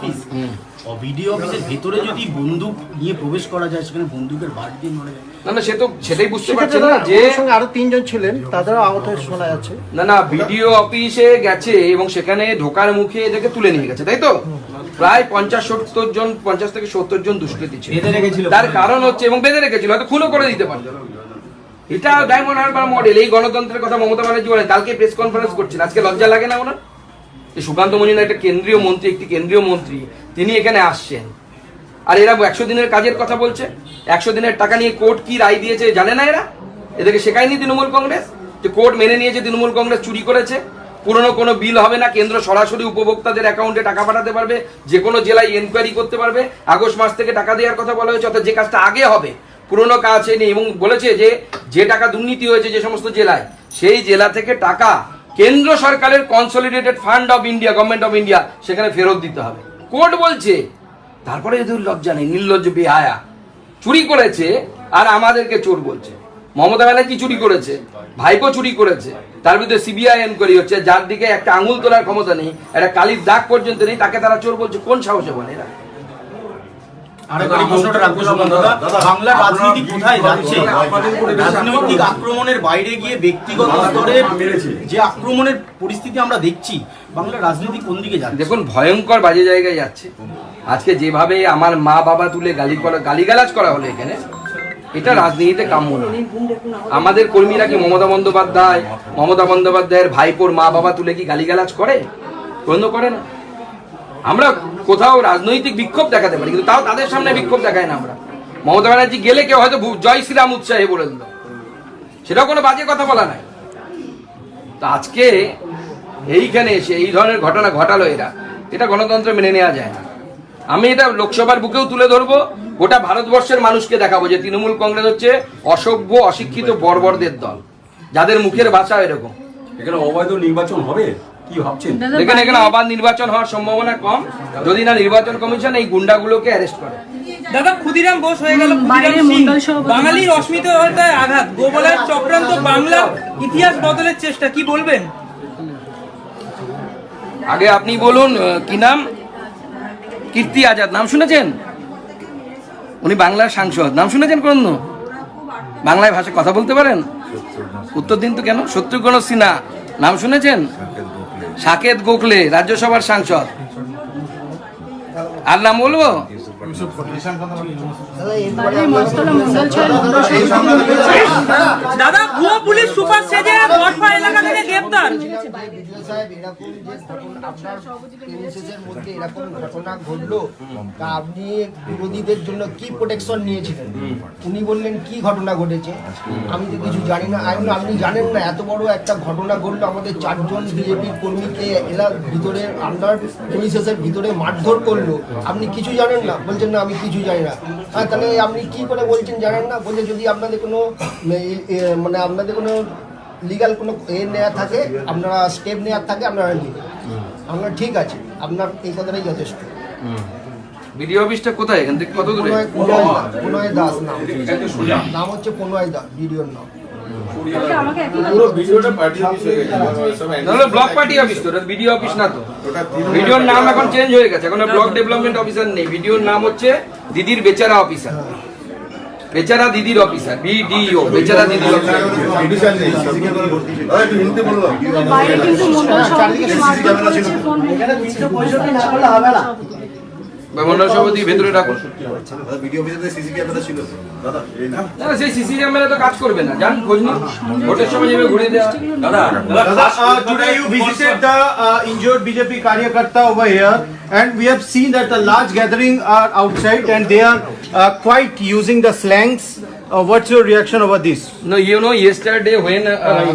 Office video অফিসের ভেতরে যদি বন্দুক নিয়ে প্রবেশ করা যায় সেখানে বন্দুকের বাড়ি দিয়ে মারা যায়। না না সে তো সেটাই বুঝতে পারছেন না যে সঙ্গে আরও তিনজন ছিলেন তাদেরও আহত শোনা যাচ্ছে। না না ভিডিও অফিসে গেছে এবং সেখানে ঢোকার মুখে এদেরকে তুলে নিয়ে গেছে তাই তো? প্রায় পঞ্চাশ সত্তর জন পঞ্চাশ থেকে সত্তর জন দুষ্কৃতী ছিল। তার কারণ হচ্ছে এবং বেঁধে রেখেছিল হয়তো খুনও করে দিতে পারে এটা ডায়মন্ড হারবার মডেল এই গণতন্ত্রের কথা মমতা ব্যানার্জি বলে কালকে প্রেস কনফারেন্স করছেন আজকে লজ্জা লাগে না ওনার? এই সুকান্ত মজুমদার একটা কেন্দ্রীয় মন্ত্রী, একটি কেন্দ্রীয় মন্ত্রী, তিনি এখানে আসছেন। আর এরা একশো দিনের কাজের কথা বলছে। একশো দিনের টাকা নিয়ে কোর্ট কি রায় দিয়েছে জানে না এরা? এদেরকে শেখায়নি তৃণমূল কংগ্রেস? যে কোর্ট মেনে নিয়েছে তৃণমূল কংগ্রেস চুরি করেছে? পুরনো কোনো বিল হবে না, কেন্দ্র সরাসরি উপভোক্তাদের অ্যাকাউন্টে টাকা পাঠাতে পারবে, যে কোনো জেলায় এনকোয়ারি করতে পারবে, আগস্ট মাস থেকে টাকা দেওয়ার কথা বলা হয়েছে, অর্থাৎ যে কাজটা আগে হবে, পুরনো কাজ নেই এবং বলেছে যে যে টাকা দুর্নীতি হয়েছে যে সমস্ত জেলায়, সেই জেলা থেকে টাকা কেন্দ্র সরকারের consolidated fund of India government of India সেখানে ফেরত দিতে হবে। কোর্ট বলছে, তারপরে এদের লজ্জা নেই নির্লজ্জ বেহায়া। চুরি করেছে আর আমাদেরকে চোর বলছে। মমতা ব্যানার্জি চুরি করেছে, ভাইপো চুরি করেছে, তার বিরুদ্ধে সিবিআই এনকোয়ারি হচ্ছে, যার দিকে একটা আঙুল তোলার ক্ষমতা নেই, একটা কালির দাগ পর্যন্ত নেই, তাকে তারা চোর বলছে, কোন সাহসে বলে এরা? আরেকবার প্রশ্নটা রাখব দাদা বাংলার রাজনীতি কোথায় যাচ্ছে? রাজনৈতিক আক্রমণের বাইরে গিয়ে ব্যক্তিগত স্তরে যে আক্রমণের পরিস্থিতি আমরা দেখছি বাংলার রাজনীতি কোন দিকে যাচ্ছে? দেখুন ভয়ঙ্কর বাজে জায়গায় যাচ্ছে। আজকে যেভাবে আমার মা বাবা তুলে গালি করা গালিগালাজ করা হলো এখানে এটা রাজনীতিতে কাম্য নয়। আমাদের কর্মীরা কি মমতা বন্দ্যোপাধ্যায় মমতা বন্দ্যোপাধ্যায়ের ভাইপোর মা বাবা তুলে কি গালিগালাজ করে? কোনো করে না। আমরা কোথাও রাজনৈতিক বিক্ষোভ দেখাতে পারি, কিন্তু তাও তাদের সামনে বিক্ষোভ দেখায় না আমরা। মমতা ব্যানার্জি গেলে কেউ হয়তো জয় শ্রীরাম উৎসাহে বলে দিল। সেটাও কোনো বাজে কথা বলা নাই। তো আজকে এইখানে এসে এই ধরনের ঘটনা ঘটালো এরা, এটা গণতন্ত্র মেনে নেওয়া যায় না। আমি এটা লোকসভার বুকেও তুলে ধরবো, গোটা ভারতবর্ষের মানুষকে দেখাবো যে তৃণমূল কংগ্রেস হচ্ছে অসভ্য, অশিক্ষিত, বর্বরদের দল, যাদের মুখের ভাষা এরকম। এখানে অবৈধ নির্বাচন হবে? কি ভাবছেন? দেখেন এখানে অবাধ নির্বাচন হওয়ার সম্ভাবনা কম। যদি না নির্বাচন কমিশন এই গুন্ডাগুলোকে অ্যারেস্ট করে। দাদা ক্ষুদিরাম বোস হয়ে গেল। বাঙালির অস্মিতায় আঘাত। গোবলের চক্রান্ত বাংলার ইতিহাস বদলের চেষ্টা কি বলবেন? আগে আপনি বলুন কি নাম? কীর্তি আজাদ। নাম শুনেছেন? উনি বাংলার সাংসদ। নাম শুনেছেন কোন? বাংলায় ভাষায় কথা বলতে পারেন? উত্তর দিন তো কেন? শত্রুঘ্ন সিনহা। নাম শুনেছেন? সাকেত গোখলে রাজ্যসভার সাংসদ। আর নাম বলব? দাদা পুলিশ সুপার সেজে আপনি বিরোধীদের জন্য কি প্রোটেকশন নিয়েছিলেন? উনি বললেন কি ঘটনা ঘটেছে? আমি তো কিছু জানি না। আমি আপনি জানেন না এত বড় একটা ঘটনা ঘটলো আমাদের চারজন বিজেপির কর্মীকে এরা ভিতরে আপনার প্রিন্সেসের ভিতরে মারধর করল। আপনি কিছু জানেন না? বলছেন না আমি কিছু জানি না। হ্যাঁ তাহলে আপনি কি করে বলছেন? জানেন না? বলছে যদি আপনাদের কোনো মানে আপনাদের কোনো লিগাল কোনো এ নেওয়া থাকে আপনারা স্টেপ নেওয়ার থাকে আপনারা নিন আমরা ঠিক আছে আপনার এই কথাটাই যথেষ্ট। বিডিও অফিসটা কোথায়? এখান থেকে কত দূরে প্রণয় প্রণয় প্রণয় দাস নাম। নাম হচ্ছে প্রণয় দাস ভিডিওর নাম। পুরো ভিডিওটা পার্টি অফিস হয়ে গেছে। ব্লক পার্টি অফিস তো বিডিও অফিস না তো। ভিডিওর নাম এখন চেঞ্জ হয়ে গেছে এখন ব্লক ডেভেলপমেন্ট অফিসার নেই। ভিডিওর নাম হচ্ছে দিদির বেচারা অফিসার বেচারা দিদির অফিসার বিডিও বেচারা দিদির অফিসার। বাইরে মন্ডল সভাপতি ভেতরে রাখুন না সেই সিসি ক্যামেরা তো কাজ করবে না যান খোঁজ নিন ভোটের সময় যাবে ঘুরে দেওয়া uh, today you visited the uh, injured BJP Karyakarta over here and we have seen that a large gathering are outside and they are uh, quite using the slangs. Uh, what's your reaction over this? No, you know, yesterday when uh,